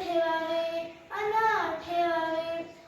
ठेवावे अन्न ठेवावे